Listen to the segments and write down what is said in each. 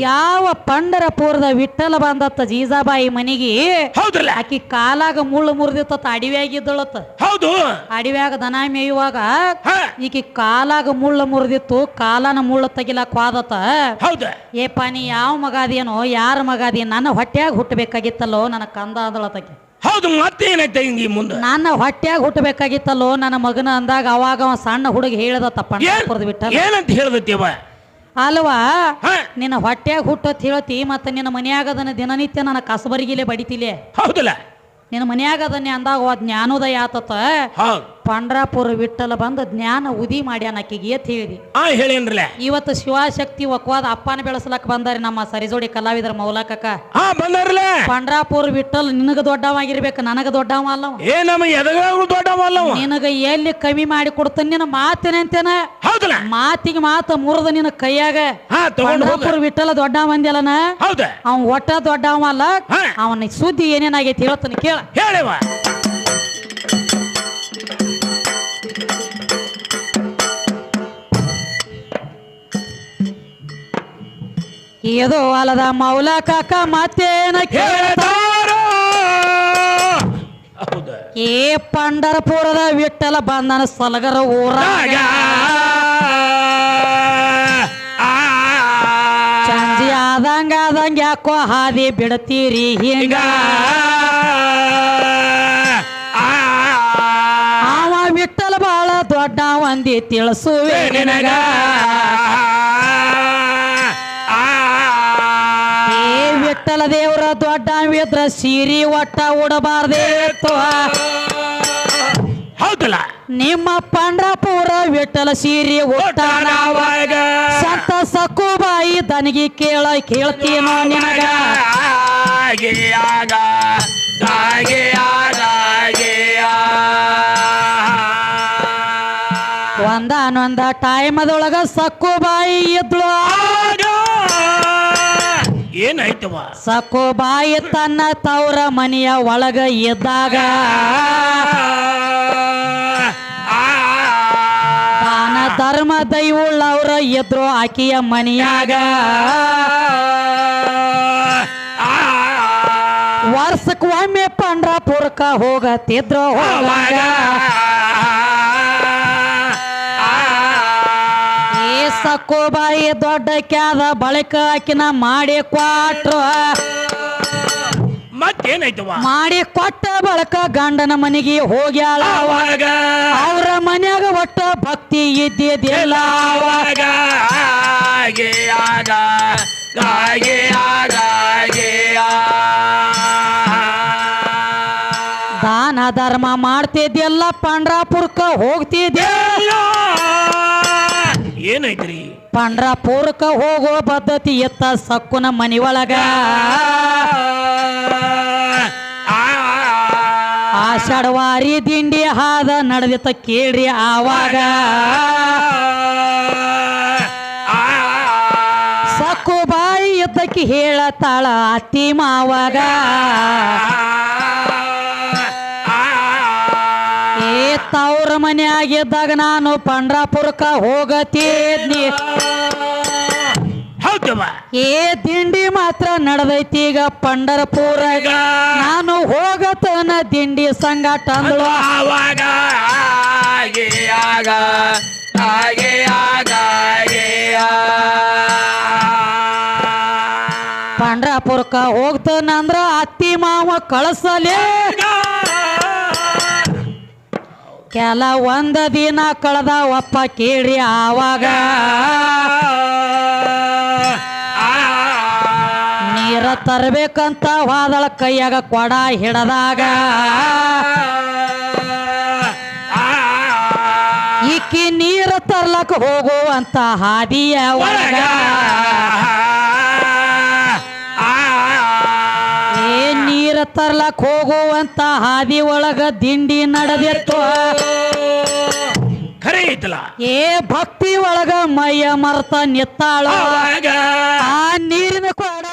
ಯಾವ ಪಂಡರಪುರದ ವಿಠಲ ಬಂದತ್ತ ಜೀಜಾಬಾಯಿ ಮನಿಗೆ ಹೌದ್ರಲ್ಲ? ಆಕಿ ಕಾಲಾಗ ಮುಳ್ಳು ಮುರಿದಿತ್ತ ಅಡಿವ್ಯಾಗಿದ್ದಳತ್ತ ಹೌದು. ಅಡಿವ್ಯಾಗ ದನ ಮೇಯುವಾಗ ಈಕಿ ಕಾಲಾಗ ಮುಳ್ಳು ಮುರಿದಿತ್ತು ಕಾಲನ ಮುಳ್ಳು ತೆಗಿಲಾಕ ವಾದತ್ತ. ಹೌದ. ಏ ನೀ ಯಾವ ಮಗಾದೇನೋ ಯಾರ ಮಗಾದಿ ನನ್ನ ಹೊಟ್ಯಾಗ ಹುಟ್ಟಬೇಕಾಗಿತ್ತಲ್ಲೋ ನನ್ನ ಕಂದ ಅಂದಳತಕ್ಕೆ ಹೌದು ಮತ್ತೇನೈತೆ ಹಿಂಗೆ ಮುಂದೆ? ನನ್ನ ಹೊಟ್ಯಾಗ ಹುಟ್ಟಬೇಕಾಗಿತ್ತಲ್ಲೋ ನನ್ನ ಮಗನ ಅಂದಾಗ ಅವಾಗ ಅವ ಸಣ್ಣ ಹುಡುಗ ಹೇಳ್ದತ್ತ ಬಿಟ್ಟ ಏನಂತ ಹೇಳ್ದತ್ತೀವ? ಅಲ್ವಾ? ನಿನ್ನ ಹೊಟ್ಯಾಗ ಹುಟ್ಟತ್ ಹೇಳ್ತಿ ಮತ್ತ ನಿನ್ನ ಮನೆಯಾಗದನ್ನ ದಿನನಿತ್ಯ ನನ್ನ ಕಸಬರಿಗಿಲೆ ಬಡಿತಿಲೆ. ಹೌದಲ್ಲ? ನಿನ್ನ ಮನೆಯಾಗದನ್ನೇ ಅಂದಾಗ ಜ್ಞಾನೋದಯ ಆತತ ಪಂಡ್ರಾಪುರ ವಿಠಲ ಬಂದು ಜ್ಞಾನ ಉದಿ ಮಾಡ್ಯಾನ ಆಕಿಗೆ ಎತ್ ಹೇಳಿದಿ ಆ ಹೇಳೇನ್ರಲ್ಲ ಇವತ್ತು ಶಿವಶಕ್ತಿ ಒಕ್ವಾದ ಅಪ್ಪನ ಬೆಳೆಸಲಕ್ ಬಂದಾರೆ ನಮ್ಮ ಸರಿಜೋಡಿ ಕಲಾವಿದರ ಮೌಲಕಕ್ಕ. ಬಂದಾರಲ್ಲ ಪಂಡ್ರಾಪುರ ವಿಠಲ್ ನಿನಗ ದೊಡ್ಡವಾಗಿರ್ಬೇಕು ನನಗ ದೊಡ್ಡವ ಅಲ್ಲವ ಏ ನಮ್ಮ ದೊಡ್ಡವ ಅಲ್ಲವ ನಿನಗ ಎಲ್ಲಿ ಕಮ್ಮಿ ಮಾಡಿ ಕೊಡ್ತೇನೆ ನಿನ್ನ ಮಾತಿನಂತೇನ ಹೌದಲ್ಲ. ಮಾತಿಗೆ ಮಾತು ಮುರಿದ ನಿನ್ನ ಕೈಯಾಗ. ಹಾ ತಗೊಂಡು ಪಂಡ್ರಾಪುರ ವಿಠಲ ದೊಡ್ಡವ ಮಂದಿಯಲ್ಲನ ಹೌದ. ಅವನ್ ಒಟ್ಟ ದೊಡ್ಡವ ಅಲ್ಲ ಹಾ. ಅವನ ಸುದ್ದಿ ಏನೇನಾಗೈತಿ ಹೇಳ್ತಾನೆ ಕೇಳ. ಹೇಳಿವ ಇದು ಅಲದ ಮೌಲ ಕಾಕ ಮತ್ತೇನ ಕೇಳ ಹೇಳ್ತಾರೋ ಹೌದ. ಏ ಪಂಡರಪುರದ ವಿಟ್ಟಲ ಬಂದನ ಸಲಗರ ಊರಾಗ ಸಂಜೆ ಆದಂಗ ಆದಂಗ ಯಾಕೋ ಹಾದಿ ಬಿಡತೀರಿ ಹಿಂಗ. ಅವ ವಿಟ್ಟಲ ಬಾಳ ದೊಡ್ಡ ಒಂದಿ ತಿಳಿಸುವೆ ನಿನಗ. ವಿಠಲ ದೇವ್ರ ದೊಡ್ಡ ಇದ್ರ ಸೀರಿ ಒಟ್ಟ ಉಡಬಾರ್ದೇತ್ತು ಹೌದಲ್ಲ? ನಿಮ್ಮ ಪಂಡ್ರಪುರ ವಿಠಲ ಸೀರಿ ಒಟ್ಟ ಸಂತ ಸಕ್ಕುಬಾಯಿ ದನಿಗೆ ಕೇಳ ಕೇಳ್ತೀನೋ ನಿನಗ? ಒಂದಾನೊಂದ ಟೈಮದೊಳಗ ಸಕ್ಕುಬಾಯಿ ಇದ್ಳು ಏನಾಯ್ತವ? ಸಕೋಬಾಯಿ ತನ್ನ ತವರ ಮನೆಯ ಒಳಗ ಇದ್ದಾಗ ತಾನ ಧರ್ಮ ದೈವಳ್ಳವರ ಇದ್ರು ಆಕೆಯ ಮನೆಯಾಗ ವರ್ಷಕ್ಕೆ ಒಮ್ಮೆ ಹೋಗತ್ತಿದ್ರು ಹೋಗತಿದ್ರು ಸಕ್ಕುಬಾಯಿ ದೊಡ್ಡ ಕ್ಯಾದ ಬಳಿಕ ಆಕಿನ ಮಾಡಿ ಕೊಟ್ರು ಮತ್ತೇನಾಯ್ತವ ಮಾಡಿ ಕೊಟ್ಟ ಬಳಕ ಗಂಡನ ಮನೆಗೆ ಹೋಗ್ಯಾಳ ಅವ. ಅವಾಗ ಅವ್ರ ಮನ್ಯಾಗ ಒಟ್ಟ ಭಕ್ತಿ ಇದ್ದಿದ್ದಿಲ್ಲ ಅವ. ಅವಾಗ ಹಾಗೆ ಆಗ ಹಾಗೆ ಆಗ ಹಾಗೆ ದಾನ ಧರ್ಮ ಮಾಡ್ತಿದ್ದಿಲ್ಲ ಪಂಡ್ರಾಪುರ್ಕ ಹೋಗ್ತಿದ್ದೆ ಏನೈತ್ರಿ ಪಂಡ್ರಾಪುರಕ್ಕ ಹೋಗೋ ಪದ್ಧತಿ ಎತ್ತ ಸಕ್ಕುನ ಮನಿ ಒಳಗ ಆಷಾಢವಾರಿ ದಿಂಡಿ ಹಾದ ನಡೆದಿತ್ತ ಕೇಳ್ರಿ ಆವಾಗ ಸಕ್ಕು ಬಾಯಿ ಎದ್ದಕ್ಕೆ ಹೇಳತಾಳ ಅತ್ತಿ ಮಾವಾಗ ತವ್ರ ಮನೆಯಾಗಿದ್ದಾಗ ನಾನು ಪಂಡ್ರಾಪುರಕ್ಕ ಹೋಗತಿದ್ನಿ. ಏ ದಿಂಡಿ ಮಾತ್ರ ನಡೆದೈತಿ ಈಗ ಪಂಡರಪುರ ನಾನು ಹೋಗತನ ದಿಂಡಿ ಸಂಗಾಟ ಅಂದಳು ಆವಾಗ ಆಗ ಆಗ ಪಂಡ್ರಾಪುರಕ್ಕ ಹೋಗ್ತಾನಂದ್ರ ಅತ್ತಿ ಮಾವ ಕಳಸಲೇ. ಕೆಲ ಒಂದ ದಿನ ಕಳೆದ ಒಪ್ಪ ಕೇಳಿ ಆವಾಗ. ನೀರ ತರ್ಬೇಕಂತ ಹೋದಳ ಕೈಯಾಗ ಕೊಡ ಹಿಡದಾಗ. ಈಕಿ ನೀರ ತರ್ಲಕ್ ಹೋಗುವಂತ ಹಾದಿಯ ಒಳಗ. ತರ್ಲಕ್ ಹೋಗುವಂತ ಹಾದಿ ಒಳಗ ದಿಂಡಿ ನಡೆದಿತ್ತು. ಖರೆ ಐತಲ್ಲ? ಏ ಭಕ್ತಿ ಒಳಗ ಮೈಯ ಮರ್ತ ನಿತ್ತಾಳ. ಆ ನೀರಿನ ಕೊಡ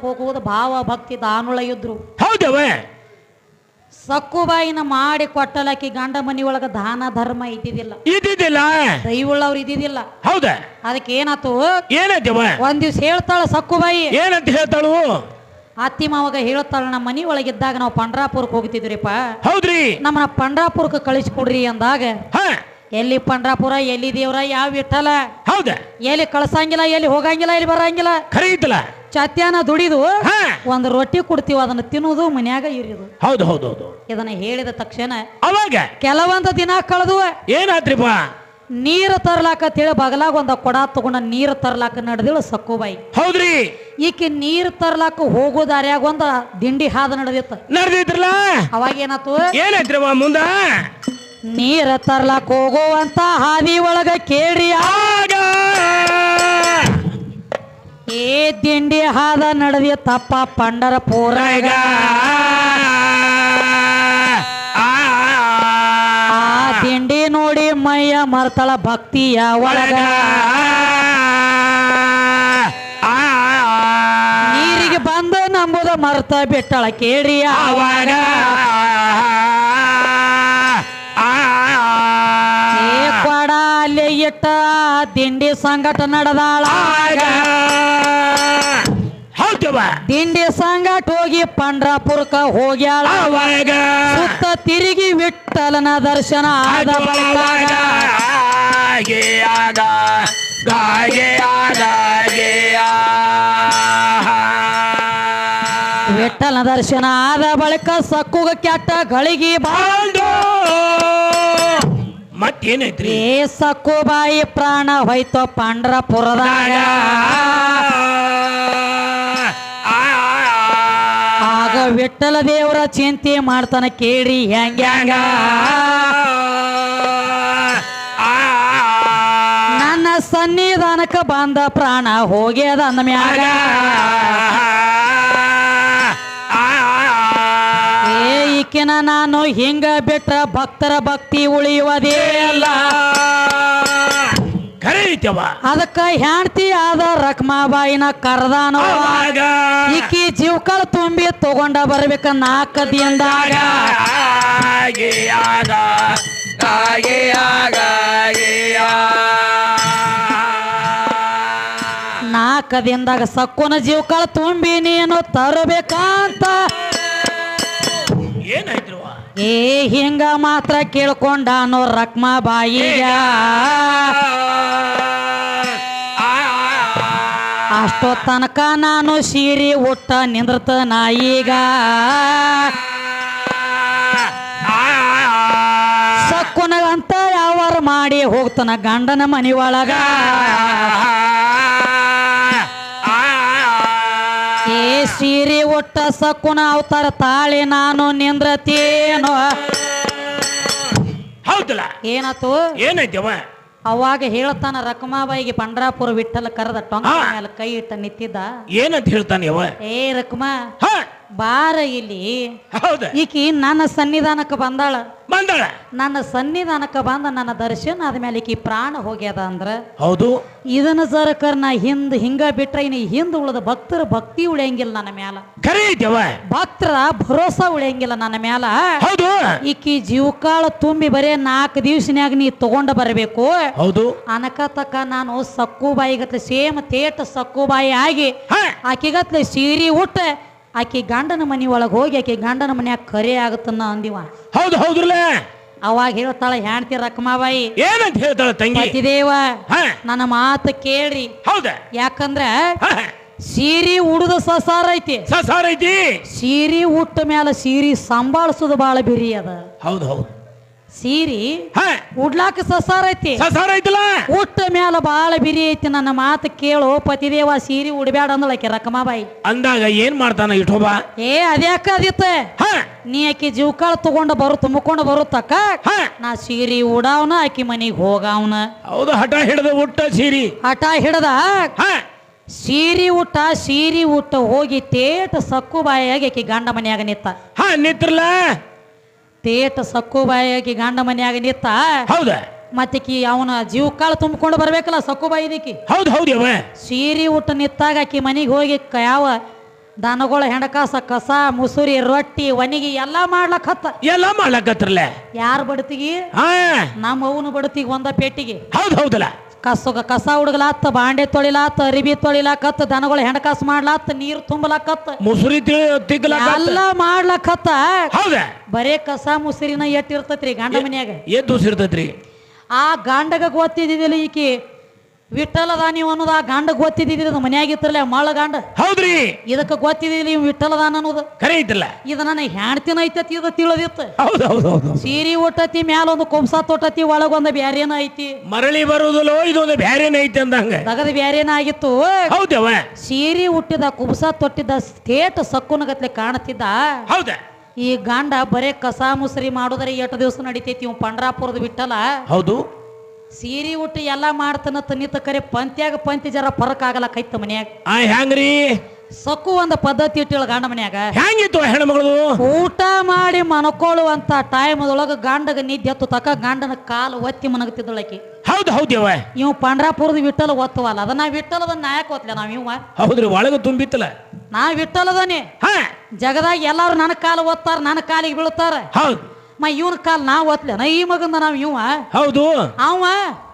ಹೋಗುವುದು ಭಾವ ಭಕ್ತಿ ದಾನುಳ ಇದ್ರು. ಹೌದವ? ಸಕ್ಕುಬಾಯಿನ ಮಾಡಿ ಕೊಟ್ಟಲಕ್ಕಿ ಗಂಡ ಮನಿ ಒಳಗ ದಾನ ಧರ್ಮ ಇದ್ದಿದಿಲ್ಲ ಇದ್ದಿದ್ದಿಲ್ಲ? ದೈವಳ್ಳವ್ರು ಇದ್ದಿದ್ದಿಲ್ಲ. ಹೌದ? ಅದಕ್ಕೆ ಏನಾತು? ಏನಂತವ ಒಂದ್ ದಿವ್ಸ ಹೇಳ್ತಾಳ ಸಕ್ಕುಬಾಯಿ. ಏನಂತ ಹೇಳ್ತಾಳು? ಅತ್ತಿ ಮಾವಾಗ ಹೇಳ್ತಾಳ ನಮ್ಮ ಮನಿ ಒಳಗಿದ್ದಾಗ ನಾವು ಪಂಡ್ರಾಪುರಕ್ಕೆ ಹೋಗ್ತಿದ್ರಿಪ್ಪ ಹೌದ್ರಿ? ನಮ್ಮನ್ನ ಪಂಡ್ರಾಪುರಕ್ಕೆ ಕಳಿಸ್ಕೊಡ್ರಿ ಅಂದಾಗ ಎಲ್ಲಿ ಪಂಡ್ರಾಪುರ ಎಲ್ಲಿ ದೇವ್ರ ಯಾವ ವಿಠಲ? ಹೌದ. ಎಲ್ಲಿ ಕಳ್ಸಂಗಿಲ್ಲ ಎಲ್ಲಿ ಹೋಗಂಗಿಲ್ಲ ಎಲ್ಲಿ ಬರಂಗಿಲ್ಲ? ಖರೀದಿಲ್ಲ ಚತ್ಯಾನ ದುಡಿದು ಒಂದು ರೊಟ್ಟಿ ಕೊಡ್ತೀವಿ ಅದನ್ನ ತಿನ್ನುವುದು ಮನ್ಯಾಗ ಇರಿದು. ಹೌದು ಹೌದು ಹೌದು. ಇದನ್ನ ಹೇಳಿದ ತಕ್ಷಣ ಅವಾಗ? ಕೆಲವೊಂದು ದಿನ ಕಳೆದು ಏನಾತ್ರಿಪ್ಪ ನೀರು ತರ್ಲಾಕ ಅಂತೇಳಿ ಬಗಲಾಗ ಒಂದ ಕೊಡ ತಗೊಂಡ ನೀರು ತರ್ಲಾಕ ನಡೆದಿಳು ಸಕ್ಕುಬಾಯಿ. ಹೌದ್ರಿ? ಈಕೆ ನೀರು ತರ್ಲಾಕ ಹೋಗೋ ದಾರ್ಯಾಗ ಒಂದ ದಿಂಡಿ ಹಾದ ನಡೆದಿತ್ತು. ನಡೆದಿದ್ರಲ್ಲ? ಅವಾಗ ಏನಾತು? ಏನಾಯ್ತ್ರವ ಮುಂದ? ನೀರ ತರ್ಲಾಕ ಹೋಗುವಂತ ಹಾದಿ ಒಳಗ ಕೇಳಿ ಆಗ! ಏ ದಿಂಡಿ ಹಾದ ನಡೆದಿತ್ತಪ್ಪ ಪಂಡರಪುರಾಗ. ಆ ಮೈಯ ಮರ್ತಳ ಭಕ್ತಿಯ ಒಳಗ. ನೀರಿಗೆ ಬಂದು ನಂಬುದ ಮರ್ತ ಬಿಟ್ಟಳ ಕೇಳಿ ಆವಾಗ ಏ ಕೊಡ ಅಲ್ಲಿ ಇಟ್ಟ ತಿಂಡಿ ದಿಂಡಿ ಸಂಗಟ ನಡೆದಾಳ. ದಿಂಡಿ ಸಂಗಟ ಹೋಗಿ ಪಂಡ್ರಾಪುರಕ ಹೋಗ್ಯಾಳ. ಅವಾಗ. ಸುತ್ತ ತಿರುಗಿ ವಿಠಲನ ದರ್ಶನ ಆದ ಬಳಿಕ. ಗಾಗೆ ಆಗ. ಗಾಗೆ ಆಗ. ವಿಠಲನ ದರ್ಶನ ಆದ ಬಳಿಕ ಸಕ್ಕುಗ ಕೆಟ್ಟ ಗಳಿಗೆ ಬಾಳು ಬಾಂಡು ಮತ್ತೇನೈತ್ರಿ? ಏ ಸಕ್ಕು ಬಾಯಿ ಪ್ರಾಣ ಹೋಯ್ತೋ ಪಂಡ್ರಪುರದಾಗ. ವಿಠಲ ದೇವರ ಚಿಂತೆ ಮಾಡ್ತಾನೆ ಕೇಳಿ ಹೆಂಗ್ಯಾಂಗ ನನ್ನ ಸನ್ನಿಧಾನಕ್ಕೆ ಬಂದ ಪ್ರಾಣ ಹೋಗ್ಯದ ಅಂದ ಮ್ಯಾಗ. ಏ ಈಕಿನ ನಾನು ಹಿಂಗ ಬಿಟ್ರ ಭಕ್ತರ ಭಕ್ತಿ ಉಳಿಯುವುದೇ ಅಲ್ಲ. ಖರೆ ಐತವ ಅದಕ್ಕ ಹೆಂಡ್ತಿ ಆದ ರಕ್ಮಾಬಾಯಿನ ಬಾಯಿನ ಅವಾಗ ಈಕಿ ಜೀವಕಳ ತುಂಬಿ ತಗೊಂಡ ಬರ್ಬೇಕ ನಾಲ್ಕ ದಿನದಾಗ ಆಗ ಆಗ ನಾಲ್ಕ ದಿನದಾಗ ಸಕ್ಕುನ ಜೀವಕಳ ತುಂಬಿ ನೀನು ತರಬೇಕಂತ. ಏನಾಯ್ತು? ಏ ಹಿಂಗ ಮಾತ್ರ ಕೇಳ್ಕೊಂಡಾನೋ ರಕ್ಮಾಬಾಯಿಗ ಅಷ್ಟೋ ತನಕ ನಾನು ಸೀರೆ ಉಟ್ಟ ನಿಂದ್ರತ ನಾಯಿಗ ಸಕ್ಕುನಗಂತ ಯಾವಾರ ಮಾಡಿ ಹೋಗ್ತಾನ ಗಂಡನ ಮನಿ ಒಳಗ. ಸೀರೆ ಒಟ್ಟ ಸಕುನ ಅವತಾರ ತಾಳಿ ನಾನು ನಿಂದ್ರತೇನೋ. ಹೌದಲ್ಲ? ಏನಾತು? ಏನೈತವ ಅವಾಗ ಹೇಳ್ತಾನ ರಕಮಾಬಾಯಿಗೆ ಪಂಡ್ರಾಪುರ ವಿಠಲ ಕರೆದ ಟೊಂಕ ಹಾ. ಮೇಲೆ ಕೈ ಇಟ್ಟ ನಿಂತಿದ್ದ. ಏನಂತ ಹೇಳ್ತಾನೆ ಯವ ಏ ರಕ್ಮಾ ಹ. ಬಾರ ಇಲ್ಲಿ. ಹೌದ. ಈಕಿ ನನ್ನ ಸನ್ನಿಧಾನಕ್ಕೆ ಬಂದಾಳ. ಬಂದಾಳ. ನನ್ನ ಸನ್ನಿಧಾನಕ್ಕೆ ಬಂದ ನನ್ನ ದರ್ಶನ ಆದ್ಮೇಲೆ ಈಕಿ ಪ್ರಾಣ ಹೋಗ್ಯದ ಅಂದ್ರ ಹೌದು. ಇದನ್ನ ಜರಕರ್ ನಾ ಹಿಂದ್ ಹಿಂಗ ಬಿಟ್ರೆ ಇನ್ನು ಹಿಂದ್ ಉಳದ ಭಕ್ತರ ಭಕ್ತಿ ಉಳಿಯಂಗಿಲ್ಲ ನನ್ನ ಮ್ಯಾಲ. ಖರೆ ಭಕ್ತರ ಭರೋಸಾ ಉಳಿಯಂಗಿಲ್ಲ ನನ್ನ ಮ್ಯಾಲ. ಹೌದು. ಈಕಿ ಜೀವಕಾಳ ತುಂಬಿ ಬರೇ ನಾಲ್ಕು ದಿವ್ಸನ್ಯಾಗ ನೀ ತಗೊಂಡ ಬರಬೇಕು. ಹೌದು. ಅನಕತಕ್ಕ ನಾನು ಸಕ್ಕುಬಾಯಿಗತ್ಲೆ ಸೇಮ್ ತೇಟ ಸಕ್ಕುಬಾಯಿ ಆಗಿ ಹ. ಆಕಿಗತ್ಲೆ ಸೀರೆ ಉಟ್ಟ ಆಕಿ ಗಂಡನ ಮನಿ ಒಳಗೆ ಹೋಗಿ ಆಕೆ ಗಂಡನ ಮನ್ಯಾಗ ಕರೆ ಆಗುತ್ತನ್ನ ಅಂದಿವ. ಹೌದು ಹೌದ್ರಲ್ಲ? ಅವಾಗ ಹೇಳ್ತಾಳ ಹೆಣ್ತಿ ರಕ್ಮಾಬಾಯಿ ಏನಂತ ಹೇಳ್ತಾಳ ತಂಗಿ? ಪತಿದೇವ ನನ್ನ ಮಾತು ಕೇಳ್ರಿ. ಹೌದ? ಯಾಕಂದ್ರ ಸೀರಿ ಸೀರೆ ಉಡುದ ಸಸಾರ ಐತಿ. ಸಸಾರ ಐತಿ? ಸೀರಿ ಉಟ್ಟ ಮ್ಯಾಲ ಸೀರಿ ಸಂಭಾಳಿಸೋದು ಬಾಳ ಬಿರಿ ಅದ. ಹೌದು ಹೌದು. ಸೀರೆ ಉಡ್ಲಾಕ ಸಸಾರ ಐತಿ. ಸಸಾರ ಐತಲ್ಲ? ಉಟ್ಟ ಮ್ಯಾಲ ಬಾಳ ಬಿರಿ ಐತಿ ನನ್ನ ಮಾತು ಕೇಳು ಪತಿದೇವ ಸೀರಿ ಉಡ್ಬ್ಯಾಡ ಅಂದಳಕ್ಕೆ ರಕಮಾಬಾಯಿ. ಅಂದಾಗ ಏನ್ ಮಾಡ್ತಾನ ಇಟ್ಟೋಬ ಏ ಅದ್ಯಾಕ ಅದಿತ್ತ. ಹ! ನೀ ಆಕಿ ಜೀವಕಾಳ ತಗೊಂಡು ಬರು ತುಂಬಿಕೊಂಡು ಬರುತ್ತಕ್ಕ ತಕ್ಕ ನಾ ಸೀರಿ ಉಡಾವ್ನ ಆಕಿ ಮನಿಗೆ ಹೋಗಾವ್ನ. ಹೌದು ಹಠ ಹಿಡ್ದ ಉಟ್ಟ ಸೀರಿ. ಹಠ ಹಿಡದ? ಸೀರಿ ಸೀರೆ ಊಟ ಸೀರಿ ಊಟ ಹೋಗಿ ತೇಟ ಸಕ್ಕು ಬಾಯಾಗಿ ಆಕಿ ಗಂಡ ಮನೆಯಾಗ ನಿತ್ತ. ಹಾ ನಿತ್ರಲ್ಲ ತೇಟ ಸಕ್ಕು ಬಾಯಾಗಿ ಗಂಡ ಮನ್ಯಾಗ ನಿತ್ತ ಮತ್ತೆ ಮತ್ತಿಕಿ ಅವನ ಜೀವಕಾಳ ತುಂಬಿಕೊಂಡು ಬರ್ಬೇಕಲ್ಲ ಸಕ್ಕು ಬಾಯಿದಿಕಿ ಹೌದು ಹೌದು ಯವ ಸೀರೆ ಊಟ ನಿತ್ತಾಗ ಆಕಿ ಮನೆಗೆ ಹೋಗಿ ಕ- ಯಾವ ದನಗಳ ಹೆಣಕಾಸ ಕಸ ಮುಸುರಿ ರೊಟ್ಟಿ ಒಣಗಿ ಎಲ್ಲಾ ಹತ್ತ ಎಲ್ಲ ಮಾಡ್ಲಕತ್ರಲ್ಲ ಯಾರ ಬಡತಿಗಿ? ಹಾ. ನಮ್ಮ ಅವನು ಬಡತಿಗೆ ಒಂದ ಪೇಟಿಗೆ. ಹೌದು ಹೌದಲ್ಲ. ಕಸ ಕಸ ಹುಡುಗಲಾತ್ ಬಾಂಡೆ ತೊಳಿಲಾತ್ ಅರಿಬಿ ತೊಳಿಲಾಕತ್ ದನಗಳ ಹೆಣಕಾಸ ಮಾಡ್ಲಾತ್ ನೀರು ತುಂಬಲಾಕತ್. ಮುಸುರಿ ಎಲ್ಲ ಮಾಡ್ಲಾಕತ್ತ. ಹೌದ? ಬರೇ ಕಸ ಮುಸುರಿನ ಎಟ್ಟಿರ್ತೈತ್ರಿ ಗಂಡ ಮನ್ಯಾಗ? ಎದ್ದು ದೂಸಿರ್ತೈತ್ರಿ ಆ ಗಂಡಗ ಗೊತ್ತಿದ್ದಿಲ್ಲ ಈಕಿ. ವಿಠಲದ ನೀವು ಅನ್ನೋದು ಆ ಗಂಡ ಮನೆಯಾಗ ಇತ್ತಲ್ಲ ಮಳ ಗಂಡ. ಹೌದ್ರಿ. ಇದಕ್ಕೆ ಗೊತ್ತಿದ್ದಿಲ್ಲ ಇವ್ ವಿಠಲದಾನ ಅನ್ನೋದು. ಕರೆ ಇದ್ದಿಲ್ಲ. ಇದು ನನ್ನ ಹೆಣ್ತಿನ ಐತತಿ ಇದು ತಿಳಿದಿತ್ತು. ಹೌದ್ ಹೌದ್ ಹೌದು ಸೀರೆ ಒಟ್ಟತಿ ಮ್ಯಾಲ ಒಂದು ಕೊಂಸ ತೊಟ್ಟತಿ ಒಳಗೊಂದು ಬ್ಯಾರೇನ ಐತಿ. ಮರಳಿ ಬರುವುದಲ್ಲೋ ಇದೊಂದು ಬ್ಯಾರೇನ ಐತಿ ಅಂದಂಗ. ತಗದ ಬ್ಯಾರೇನ ಆಗಿತ್ತು. ಹೌದವ ಸೀರಿ ಹುಟ್ಟಿದ ಕುಂಸ ತೊಟ್ಟಿದ್ದ ಸ್ಟೇಟ್ ಸಕ್ಕುನಗತ್ಲೆ ಕಾಣತಿದ್ದ. ಹೌದ. ಈ ಗಂಡ ಬರೇ ಕಸ ಮುಸರಿ ಮಾಡೋದ್ರೆ ಎಷ್ಟು ದಿವಸ ನಡಿತೈತಿ ಇವ್ ಪಂಡ್ರಾಪುರದ ಬಿಟ್ಟಲ್ಲ ಹೌದು. ಸೀರೆ ಉಟ್ಟು ಎಲ್ಲ ಮಾಡ್ತಾನ ತನ್ನಿತ ಕರೆ ಪಂತ್ಯಾಗ ಪಂತಿ ಜರ ಫರಕ್ ಆಗಲ್ಲ ಕೈತ ಮನ್ಯಾಗ. ಆ ಹೆಂಗ್ರಿ ಸಕ್ಕು ಒಂದು ಪದ್ಧತಿ ಇಟ್ಟಿಳ ಗಂಡ ಮನ್ಯಾಗ. ಹೆಂಗಿತ್ತು ಹೆಣ್ಮಗಳು ಊಟ ಮಾಡಿ ಮನಕೊಳ್ಳುವಂತ ಟೈಮದೊಳಗ ಗಂಡಗ ನಿದ್ದೆ ಹತ್ತು ತಕ ಗಂಡನ ಕಾಲು ಒತ್ತಿ ಮನಗತಿದ್ದಳಕಿ ಹೌದು ಹೌದ್ಯವ ಇವ್ ಪಂಡ್ರಾಪುರದ ವಿಠಲ ಒತ್ತವಲ್ಲ ಅದನ್ನ ವಿಠಲದ ನಾಯಕ ಒತ್ಲೆ ನಾವ್ ಇವ ಹೌದ್ರಿ ಒಳಗ ತುಂಬಿತ್ತಲ್ಲ. ನಾ ವಿಠಲದನಿ ಜಗದಾಗ ಎಲ್ಲಾರು ನನ್ನ ಕಾಲು ಒತ್ತಾರ ನನ್ನ ಕಾಲಿಗೆ ಬೀಳ್ತಾರ. ಹೌದ್. ಮ ಇವನ ಕಾಲ್ ನಾ ಒತ್ತಲೇನ ಈ ಮಗಂದ ನಾವು ಇವ. ಹೌದು. ಅವ.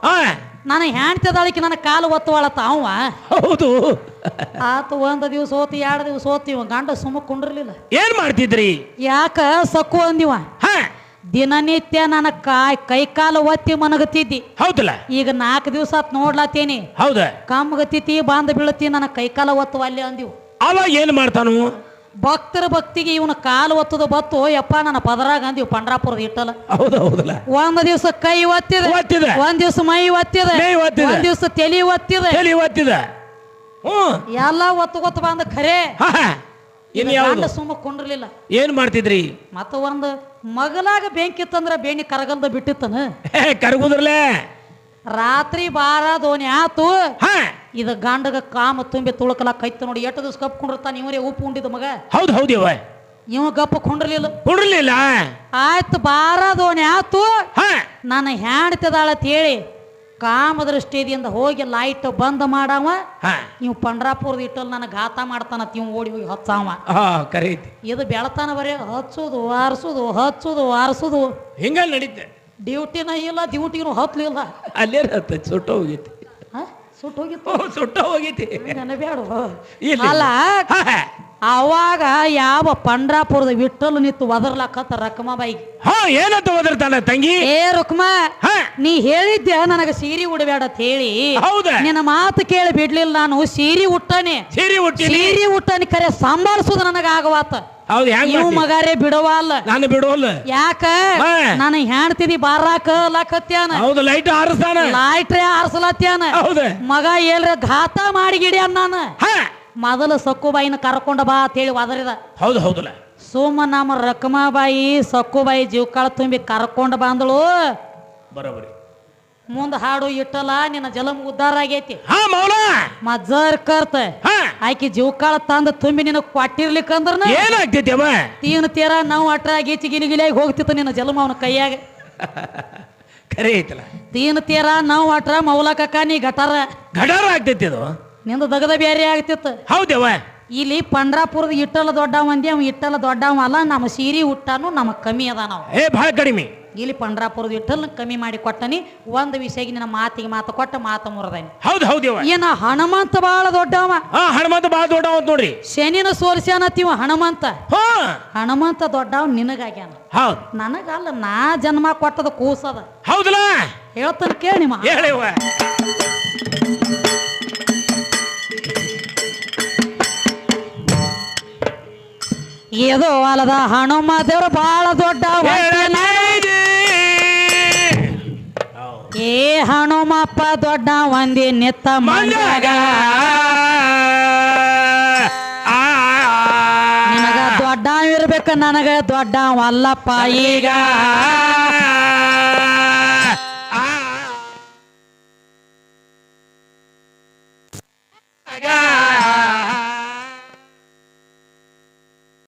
ನಾನು ನನ್ನ ಹೆಣ್ತಿದಾಳಿಕೆ ನನ್ನ ಕಾಲು ಒತ್ತುವಳತ್ತ ಅವ. ಹೌದು. ಆತ ಒಂದ್ ದಿವ್ಸ ಓತಿ ಎರಡು ದಿವ್ಸ ಓತಿ ಇವ ಗಂಡ ಸುಮ್ಮ ಕುಂಡಿರ್ಲಿಲ್ಲ. ಏನ್ ಮಾಡ್ತಿದ್ರಿ? ಯಾಕ ಸಕ್ಕು ಅಂದಿವ? ಹಾ. ದಿನನಿತ್ಯ ನನ್ನ ಕಾಯ್ ಕೈ ಕಾಲು ಒತ್ತಿ ಮನಗತಿದ್ದಿ. ಹೌದಲ್ಲ. ಈಗ ನಾಲ್ಕು ದಿವಸ ಆತ್ ನೋಡ್ಲಾತೇನಿ. ಹೌದ. ಕಮ್ಮಗತಿ ಬಾಂಧ ಬೀಳತಿ ನನ್ನ ಕೈ ಕಾಲ ಒತ್ತುವ ಅಲ್ಲಿ ಅಂದಿವು. ಅವ ಏನ್ ಮಾಡ್ತಾನು? ಭಕ್ತರ ಭಕ್ತಿಗೆ ಇವನ ಕಾಲು ಒತ್ತದ ಬತ್ತು ಯಪ್ಪ ನನ್ನ ಪದರಾಗ ಗಾಂಧಿ ಪಂಡ್ರಾಪುರದ ಇಟ್ಟಲ್ಲ ಹೌದು ಹೌದಲ್ಲ. ಒಂದ್ ದಿವಸ ಕೈ ಒತ್ತಿದ ಒತ್ತಿದ. ಒಂದ್ ದಿವಸ ಮೈ ಒತ್ತಿದ ಮೈ ಒತ್ತಿದ. ಒಂದ್ ದಿವಸ ತಲಿ ಒತ್ತಿದ. ತಲಿ ಒತ್ತಿದ. ಹ್ಞೂ. ಎಲ್ಲ ಒತ್ತು ಗೊತ್ತು ಬಂದ ಖರೆ. ಹಾ ಹಾ. ಯಾವ್ದು? ಗಂಡ ಸುಮ್ಮ ಕುಂಡ್ರಲಿಲ್ಲ. ಏನ್ ಮಾಡ್ತಿದ್ರಿ? ಮತ್ತ ಒಂದ್ ಮಗಲಾಗ ಬೆಂಕಿ ತಂದ್ರ ಬೇಣಿ ಕರಗಲ್ದ ಬಿಟ್ಟಿತ್ತನ? ಹೇ ಕರ್ಗುದ್ರಲೇ. ರಾತ್ರಿ ಬಾರ ದೋಣಿ ಆತು. ಹಾ. ಇದು ಗಾಂಡಗ ಕಾಮ ತುಂಬಿ ತುಳುಕಲ ಕೈತ ನೋಡಿ ಎಷ್ಟು ದಿವಸ ಕಪ್ ಕುಂಡಿರ್ತಾನ ಇವರೇ ಉಪ್ಪು ಉಂಡಿದ ಮಗ. ಹೌದು ಹೌದ್ಯವ ಇವ ಗಪ್ಪ ಕುಂಡ್ರಲಿಲ್ಲ. ಕುಂಡ್ರಲಿಲ್ಲ? ಆಯ್ತು ಬಾರ ದೋಣಿ ಆತು. ಹ. ನನ್ನ ಹ್ಯಾಡ್ತಿದಾಳತ್ ಹೇಳಿ ಕಾಮ ದೃಷ್ಟಿಯಿಂದ ಹೋಗಿ ಲೈಟ್ ಬಂದ್ ಮಾಡವ. ಹ. ನೀವು ಪಂಡ್ರಾಪುರದ ಇಟ್ಟಲ್ಲಿ ನನಗೆ ಘಾತ ಮಾಡ್ತಾನ ಇವ್ ಓಡಿ ಹೋಗಿ ಹಚ್ಚಾವ. ಹಾ ಕರೀತಿ. ಇದು ಬೆಳತಾನ ಬರೀ ಹಚ್ಚುದು ಆರಿಸೋದು ಹಚ್ಚುದು ಆರಿಸೋದು. ಹಿಂಗ ನಡೀತೆ. ಡ್ಯೂಟಿನ ಇಲ್ಲ ಡ್ಯೂಟಿನೂ ಹತ್ಲಿಲ್ಲ. ಅಲ್ಲೇ ಸುಟ್ಟು ಹೋಗೈತಿ? ಸುಟ್ಟು ಹೋಗಿತ್ತು. ಸುಟ್ಟ ಹೋಗೈತಿ ನೆನಬೇಡ ಇಲ್ಲ. ಅಲ್ಲ ಅವಾಗ ಯಾವ ಪಂಡ್ರಾಪುರದ ವಿಠಲ್ ನಿಂತು ಒದರ್ಲಾಕತ್ತ ರಕಮಾಬಾಯಿಗೆ ಹಾ ಏನಂತ ಓದಿರ್ತಾನ ತಂಗಿ? ಏ ರುಕ್ಮ ನೀ ಹೇಳಿದ್ದೆ ನನಗೆ ಸೀರೆ ಉಡಬೇಡ ಅಂತ ಹೇಳಿ? ಹೌದ? ನಿನ್ನ ಮಾತು ಕೇಳಿ ಬಿಡ್ಲಿಲ್ಲ ನಾನು ಸೀರೆ ಉಟ್ಟನೆ. ಸೀರೆ ಉಟ್ಟಿ ಸೀರೆ ಉಟ್ಟನಿ ಕರೆ ಸಂಭಾಳಿಸೋದು ನನಗ ಆಗವಾತ ಹೌದು ಹೆಂಗ್ ಮಾಡ್ತಿ? ಮಗಾರೇ ಬಿಡವಲ್ಲ ನಾನು ಬಿಡೋಲ್ಲ. ಯಾಕ? ಹಾ. ನಾನು ಹೆಣ್ತಿದಿ ಬಾರಾಕ ಲಕತ್ಯಾನ ಹೌದು ಲೈಟ್ ಹಾರಿಸ್ತಾನ ಲಾಯ್ಟ್ರೆ ಆರ್ಸಲತ್ಯಾನ. ಹೌದ. ಮಗ ಏಲ್ರ ಘಾತ ಮಾಡಿಗಿಡಿ ಅನ್ನಾನ ಹಾ. ಮೊದಲು ಸಕ್ಕುಬಾಯಿನ ಕರ್ಕೊಂಡು ಬಾ ಅಂತ ಹೇಳಿ ಒದರಿದ. ಹೌದು ಹೌದಲ್ಲ ಸೋಮ ನಮ್ಮ ರಕ್ಮಾಬಾಯಿ ಸಕ್ಕುಬಾಯಿ ಜೀವಕಾಳ ತುಂಬಿ ಕರ್ಕೊಂಡ ಬಂದಳು. ಬರೋಬರಿ. ಮುಂದ ಹಾಡು ಇಟ್ಟಲ್ಲ ನಿನ್ನ ಜಲಮ್ ಉದ್ದಾರ ಆಗೈತಿ. ಹಾ ಮೌಲ ಮಜ್ಜರ್ ಕರ್ತ. ಹಾ. ಆಕಿ ಜೀವಕಾಳ ತಂದ ತುಂಬಿ ನಿನಗ್ ಕೊಟ್ಟಿರ್ಲಿಕ್ಕಂದ್ರ ಏನಾಗ್ತೈತಿ ಅವ? ತೀನ್ ತೀರ ನಾವು ಅಟ್ರ ಗೀಚಿ ಗಿಲಿ ಗಿಲಿಯಾಗಿ ಹೋಗ್ತಿತ್ತು ನಿನ್ನ ಜಲಮ ಅವನ ಕೈಯಾಗ. ಕರೆ ಐತಲ್ಲ. ತೀನ ತೀರ ನಾವು ಅಟ್ರ ಮೌಲಕಕ್ಕ ನೀ ಗಟಾರ ಗಡಾರ ಆಗ್ತೈತಿ ಅದು ನಿಂದ ದಗದ ಬೇರೆ ಆಗ್ತಿತ್ತು. ಹೌದವ ಇಲ್ಲಿ ಪಂಡ್ರಾಪುರದ ಇಟ್ಟಲ್ಲ ದೊಡ್ಡವ ಅಂದಿ ಅವ ಇಟ್ಟಲ್ಲ ದೊಡ್ಡವ ಅಲ್ಲ ನಮ್ಮ ಸೀರೆ ಉಟ್ಟಾನು ನಮಗ್ ಕಮ್ಮಿ ಅದ ನಾವು. ಏ ಭಾಳ ಕಡಿಮೆ. ಇಲ್ಲಿ ಪಂಡ್ರಾಪುರದ ಇಟ್ಟಲ್ ಕಮ್ಮಿ ಮಾಡಿ ಕೊಟ್ಟನಿ ಒಂದು ವಿಷಯಕ್ಕೆ ನಿನ್ನ ಮಾತಿಗೆ ಮಾತು ಕೊಟ್ಟ ಮಾತು ಮುರದೇನಿ. ಹೌದು ಹೌದು ಏನ ಹನುಮಂತ ಬಹಳ ದೊಡ್ಡವ. ಹಣಮಂತ ಹನುಮಂತ ಭಾಳ ದೊಡ್ಡವ ಅಂತ ನೋಡ್ರಿ. ಶನಿನ ಸೋಲ್ಸ್ಯಾನತ್ತೀವ ಹನುಮಂತ ಹನುಮಂತ ದೊಡ್ಡವ ನಿನಗಾಗ್ಯಾನ. ಹೌದು. ನನಗಲ್ಲ ನಾ ಜನ್ಮ ಕೊಟ್ಟದ ಕೂಸದ. ಹೌದಲ್ಲ? ಹೇಳ್ತಾನೆ ಕೇಳಿ ನಿಮ್ಮ ಇದು ಅಲ್ಲದ ಹನುಮ ದೇವ್ರ ಬಹಳ ದೊಡ್ಡ ಏ ಹನುಮಪ್ಪ ದೊಡ್ಡ ಒಂದಿ ನಿತ್ತ ಮಂಡ್ಯಾಗ ನಿನಗ ದೊಡ್ಡ ಇರ್ಬೇಕ ನನಗ ದೊಡ್ಡ ಅಲ್ಲಪ್ಪ ಈಗ. ಈಗ